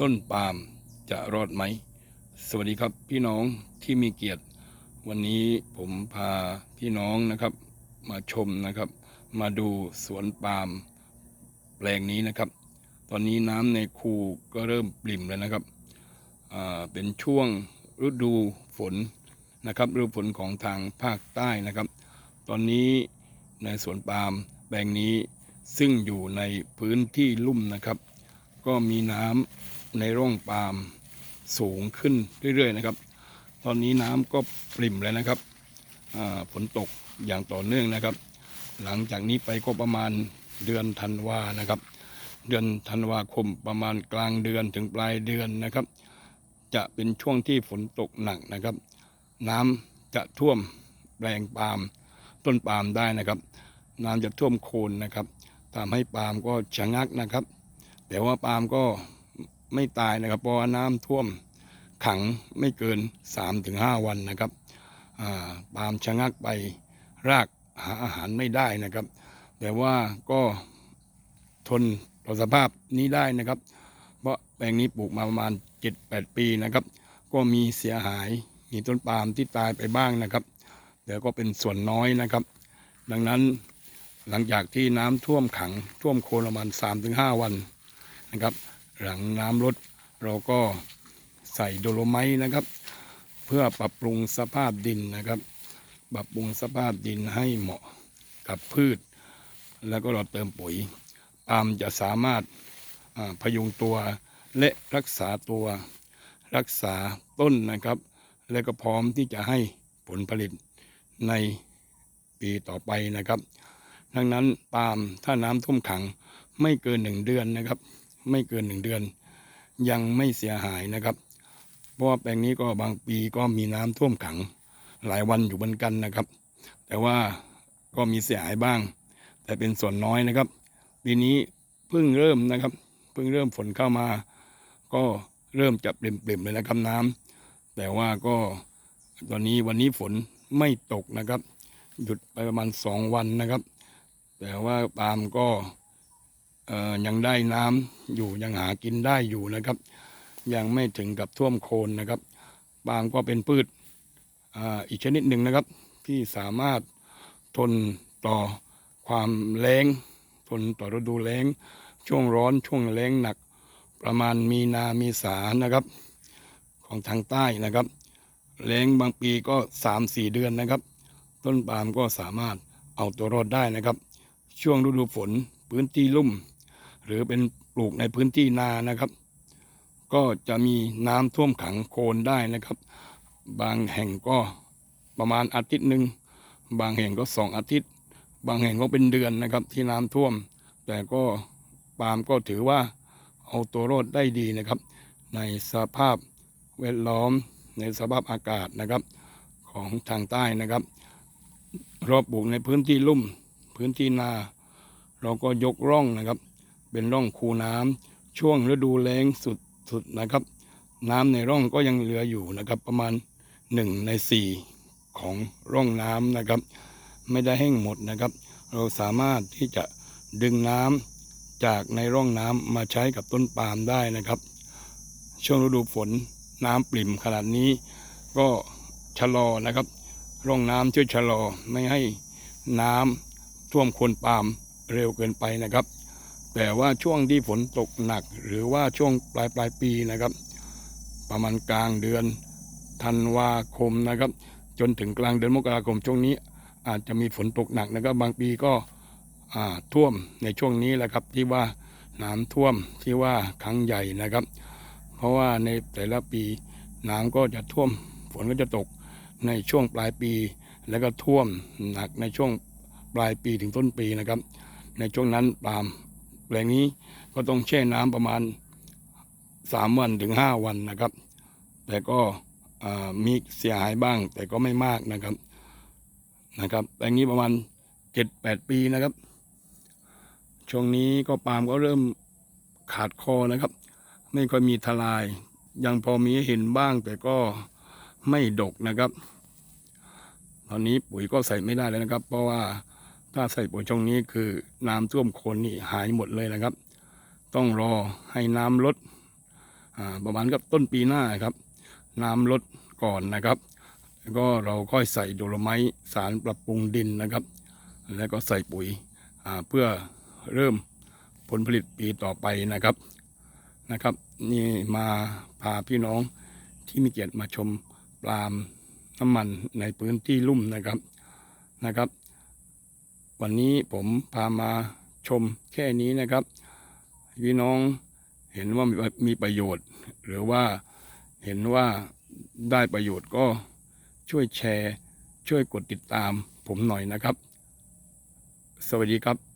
ต้นปาล์มจะรอดไหม สวัสดีครับพี่น้องที่มีเกียรติ วันนี้ผมพาพี่น้องนะครับ มาชมนะครับ มาดูสวนปาล์มแปลงนี้นะครับ ตอนนี้น้ำในคูก็เริ่มปริ่มแล้วนะครับเป็นช่วงฤดูฝนนะครับฤดูฝนของทางภาคใต้นะครับ ตอนนี้ในสวนปาล์มแปลงนี้ซึ่งอยู่ในพื้นที่ลุ่มนะครับ ก็มีน้ำ ในร่องปาล์มสูงขึ้นเรื่อยๆนะครับ ตอนนี้น้ำก็ปริ่มแล้วนะครับฝนตกอย่างต่อเนื่องนะครับ หลังจากนี้ไปก็ประมาณเดือนธันวานะครับ เดือนธันวาคมประมาณกลางเดือนถึงปลายเดือนนะครับ จะเป็นช่วงที่ฝนตกหนักนะครับ น้ำจะท่วมแปลงปาล์มต้นปาล์มได้นะครับ น้ำจะท่วมโคนนะครับทำให้ปาล์มก็ชะงักนะครับ แต่ว่าปาล์มก็ ไม่ตายนะครับ เพราะว่าน้ำท่วมขังไม่เกิน 3-5 วันนะครับอ่าปาล์มชะงักไปรากหาอาหารไม่ได้นะครับ แต่ว่าก็ทนต่อสภาพนี้ได้นะครับ เพราะแปลงนี้ปลูกมาประมาณ 7-8 ปีนะครับ ก็มีเสียหายมีต้นปาล์มที่ตายไปบ้างนะครับ แต่ก็เป็นส่วนน้อยนะครับ ดังนั้นหลังจากที่น้ำท่วมขังท่วมโคนประมาณ 3-5 วันนะครับ หลังน้ำลดเราก็ใส่โดโลไมต์นะครับ เพื่อปรับปรุงสภาพดินนะครับ ปรับปรุงสภาพดินให้เหมาะกับพืช แล้วก็เราเติมปุ๋ยปาล์มจะสามารถพยุงตัวและรักษาตัวรักษาต้นนะครับ และก็พร้อมที่จะให้ผลผลิตในปีต่อไปนะครับ ดังนั้นปาล์มถ้าน้ำท่วมขังไม่เกินหนึ่งเดือนนะครับ ไม่เกินหนึ่งเดือน ยังไม่เสียหายนะครับ เพราะว่าแปลงนี้ก็บางปีก็มีน้ำท่วมขังหลายวันอยู่เหมือนกันนะครับ แต่ว่าก็มีเสียหายบ้าง แต่เป็นส่วนน้อยนะครับ ปีนี้เพิ่งเริ่มนะครับ เพิ่งเริ่มฝนเข้ามา ก็เริ่มจะเปลี่ยมๆเลยนะครับน้ำแต่ว่าก็ตอนนี้วันนี้ฝนไม่ตกนะครับ หยุดไปประมาณสองวันนะครับ แต่ว่าปาล์มก็ ยังได้น้ำอยู่ยังหากินได้อยู่นะครับ ยังไม่ถึงกับท่วมโคลนนะครับปาล์มก็เป็นพืชออีกชนิดหนึ่งนะครับ ที่สามารถทนต่อความแล้งทนต่อฤดูแล้งช่วงร้อนช่วงแล้งหนักประมาณมีนามีสานะครับ ของทางใต้นะครับแล้งบางปีก็สามสี่เดือนนะครับ ต้นปาล์มก็สามารถเอาตัวรอดได้นะครับ ช่วงฤดูฝนพื้นที่ลุ่ม หรือเป็นปลูกในพื้นที่นานะครับ ก็จะมีน้ำท่วมขังโคนได้นะครับ บางแห่งก็ประมาณอาทิตย์หนึ่งบางแห่งก็สองอาทิตย์ บางแห่งก็เป็นเดือนนะครับ ที่น้ำท่วม แต่ก็ปาล์มก็ถือว่าเอาตัวรอดได้ดีนะครับ ในสภาพแวดล้อมในสภาพอากาศนะครับของทางใต้นะครับ รอบปลูกในพื้นที่ลุ่มพื้นที่นา เราก็ยกร่องนะครับ เป็นร่องคูน้ำช่วงฤดูแล้งสุดสุดนะครับ น้ำในร่องก็ยังเหลืออยู่นะครับ ประมาณหนึ่งในสี่ของร่องน้ำนะครับ ไม่ได้แห้งหมดนะครับ เราสามารถที่จะดึงน้ำจากในร่องน้ำมาใช้กับต้นปาล์มได้นะครับ ช่วงฤดูฝนน้ำปริ่มขนาดนี้ ก็ชะลอนะครับ ร่องน้ำช่วยชะลอไม่ให้น้ำท่วมคนปาล์มเร็วเกินไปนะครับ แต่ว่าช่วงที่ฝนตกหนัก หรือว่าช่วงปลายปลายปีนะครับ ประมาณกลางเดือนธันวาคมนะครับ จนถึงกลางเดือนมกราคมช่วงนี้ อาจจะมีฝนตกหนักนะครับ บางปีก็ท่วมในช่วงนี้แหละครับที่ว่าน้ำท่วมที่ว่าครั้งใหญ่นะครับ เพราะว่าในแต่ละปีน้ำก็จะท่วมฝนก็จะตกในช่วงปลายปี แล้วก็ท่วมหนักในช่วงปลายปีถึงต้นปีนะครับ ในช่วงนั้นปาล์ม แปลงนี้ก็ต้องแช่น้ำประมาณสามวันถึงห้าวันนะครับ แต่ก็มีเสียหายบ้าง แต่ก็ไม่มากนะครับนะครับแปลงนี้ประมาณเจ็ดแปดปีนะครับ ช่วงนี้ก็ปาล์มก็เริ่มขาดคอนะครับ ไม่ค่อยมีทลาย ยังพอมีเห็นบ้าง แต่ก็ไม่ดกนะครับ ตอนนี้ปุ๋ยก็ใส่ไม่ได้แล้วนะครับ เพราะว่า ถ้าใส่ปุ๋ยช่วงนี้คือน้ำท่วมโคนนี่หายหมดเลยนะครับ ต้องรอให้น้ำลดประมาณกับต้นปีหน้าครับ น้ำลดก่อนนะครับ แล้วก็เราค่อยใส่โดโลไมต์สารปรับปรุงดินนะครับ แล้วก็ใส่ปุ๋ยเพื่อเริ่มผลผลิตปีต่อไปนะครับนะครับ นี่มาพาพี่น้องที่มีเกียรติมาชมปาล์มน้ำมันในพื้นที่ลุ่มนะครับนะครับ วันนี้ผมพามาชมแค่นี้นะครับพี่น้องเห็นว่ามีประโยชน์ หรือว่าเห็นว่าได้ประโยชน์ก็ช่วยแชร์ ช่วยกดติดตามผมหน่อยนะครับ สวัสดีครับ